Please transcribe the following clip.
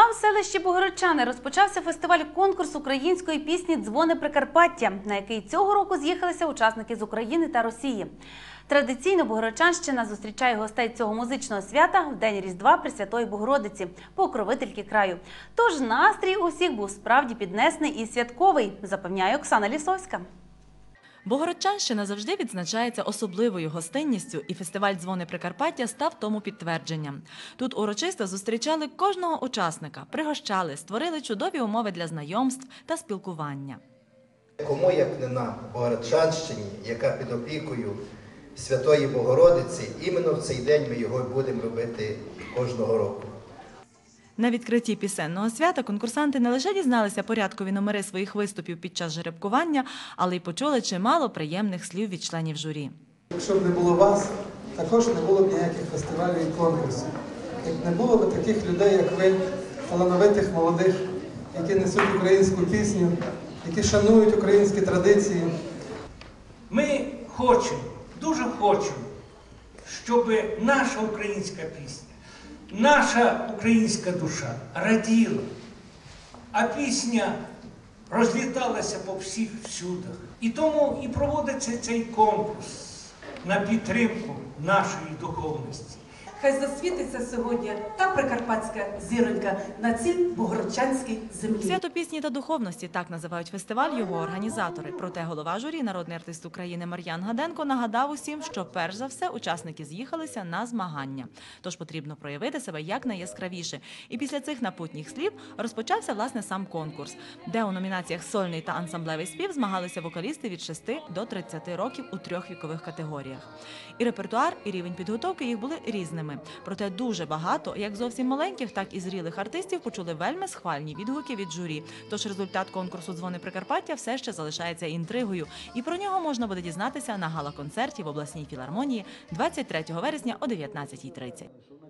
А в селищі Богородчани розпочався фестиваль конкурс української пісні Дзвони Прикарпаття, на який цього року з'їхалися учасники з України та Росії. Традиційно Богородчанщина зустрічає гостей цього музичного свята в день Різдва Пресвятої Богородиці, покровительки краю. Тож настрій у всіх був справді піднесений і святковий, запевняє Оксана Лісовська. Богородчанщина завжди відзначається особливою гостинністю, і фестиваль Дзвони Прикарпаття став тому підтвердженням. Тут урочисто зустрічали кожного учасника, пригощали, створили чудові умови для знайомств та спілкування. Кому як не нам, Богородчанщині, яка під опікою Святої Богородиці, іменно в цей день ми його будемо робити кожного року. На відкритті пісенного свята конкурсанти не лише дізналися порядкові номери своїх виступів під час жеребкування, але й почули чимало приємних слів від членів журі. Якщо б не було вас, також не було б ніяких фестивалів і конкурсів. Як не було б таких людей, як ви, талановитих молодих, які несуть українську пісню, які шанують українські традиції. Ми хочемо, дуже хочемо, щоб наша українська пісня, наша українська душа раділа, а пісня розліталася по всіх всюдах. І тому і проводиться цей конкурс на підтримку нашої духовності. Хай засвітиться сьогодні та прикарпатська зіронька на цій богородчанській землі. Свято пісні та духовності так називають фестиваль його організатори. Проте голова журі, народний артист України Мар'ян Гаденко нагадав усім, що перш за все учасники з'їхалися на змагання. Тож потрібно проявити себе якнайяскравіше. І після цих напутніх слів розпочався власне сам конкурс, де у номінаціях сольний та ансамблевий спів змагалися вокалісти від 6 до 30 років у трьох вікових категоріях. І репертуар, і рівень підготовки їх були різними. Проте дуже багато, як зовсім маленьких, так і зрілих артистів почули вельми схвальні відгуки від журі. Тож результат конкурсу Дзвони Прикарпаття все ще залишається інтригою, і про нього можна буде дізнатися на гала-концерті в обласній філармонії 23 вересня о 19.30.